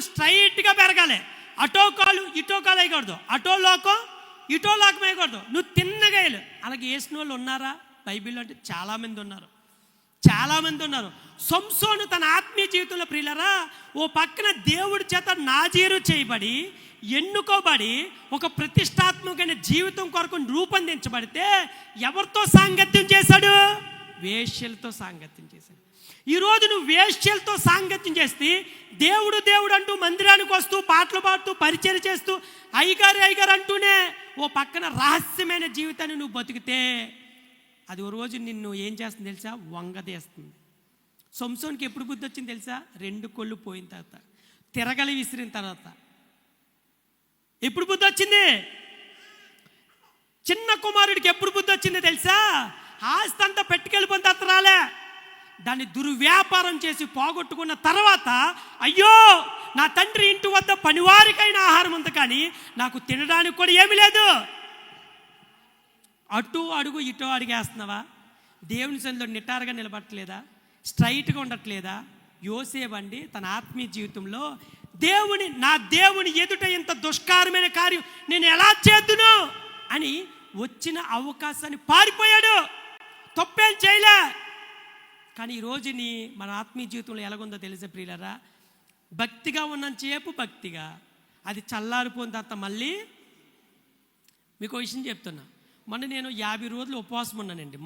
స్ట్రైట్గా పెరగాలి. అటో కాలు ఇటో కాలు వేయకూడదు. అటో లోకం ఇటో లోకం వేయకూడదు. నువ్వు తిన్నగా అలాగే వేసిన వాళ్ళు ఉన్నారా? బైబిల్లో అంటే చాలామంది ఉన్నారు. చాలామంది ఉన్నారు. సంసోను తన ఆత్మీయ జీవితంలో ప్రియులరా ఓ పక్కన దేవుడి చేత నాజీరు చేయబడి ఎన్నుకోబడి ఒక ప్రతిష్టాత్మకమైన జీవితం కొరకు రూపొందించబడితే ఎవరితో సాంగత్యం చేశాడు? వేష్యలతో సాంగత్యం చేశాడు. ఈరోజు నువ్వు వేష్యలతో సాంగత్యం చేస్తే దేవుడు దేవుడు అంటూ మందిరానికి వస్తూ పాటలు పాడుతూ పరిచయం చేస్తూ అయ్యగారు అయ్యగారు అంటూనే ఓ పక్కన రహస్యమైన జీవితాన్ని నువ్వు బతికితే అది ఓ రోజు నిన్ను ఏం చేస్తుంది తెలుసా? వంగదేస్తుంది. సొంసోనికి ఎప్పుడు బుద్ధి వచ్చింది తెలుసా? రెండు కొళ్ళు పోయిన తర్వాత తిరగలి విసిరిన తర్వాత. ఎప్పుడు బుద్ధి వచ్చింది? చిన్న కుమారుడికి ఎప్పుడు బుద్ధి వచ్చింది తెలుసా? ఆస్తి అంతా పెట్టుకెళ్ళిపోయిన తర్వాత రాలే. దాన్ని దుర్వ్యాపారం చేసి పోగొట్టుకున్న తర్వాత అయ్యో నా తండ్రి ఇంటి వద్ద పనివారికైన ఆహారం ఉంది కానీ నాకు తినడానికి కూడా ఏమీ లేదు. అటు అడుగు ఇటు అడిగేస్తున్నావా దేవుని సందులో నిటారుగా నిలబట్టలేదా స్ట్రైట్గా ఉండట్లేదా? యోసేవండి తన ఆత్మీయ జీవితంలో దేవుని నా దేవుని ఎదుట ఇంత దుష్కారమైన కార్యం నేను ఎలా చేద్దును? అని వచ్చిన అవకాశాన్ని పారిపోయాడు. తప్పేం చేయలే. కానీ ఈ రోజుని మన ఆత్మీయ జీవితంలో ఎలాగుందో తెలిసే ప్రియులరా? భక్తిగా ఉన్నంతసేపు భక్తిగా. అది చల్లారిపోయిన తర్వాత మళ్ళీ మీకు విషయం చెప్తున్నా. మొన్న నేను యాభై రోజులు ఉపవాసం ఉన్నానండి.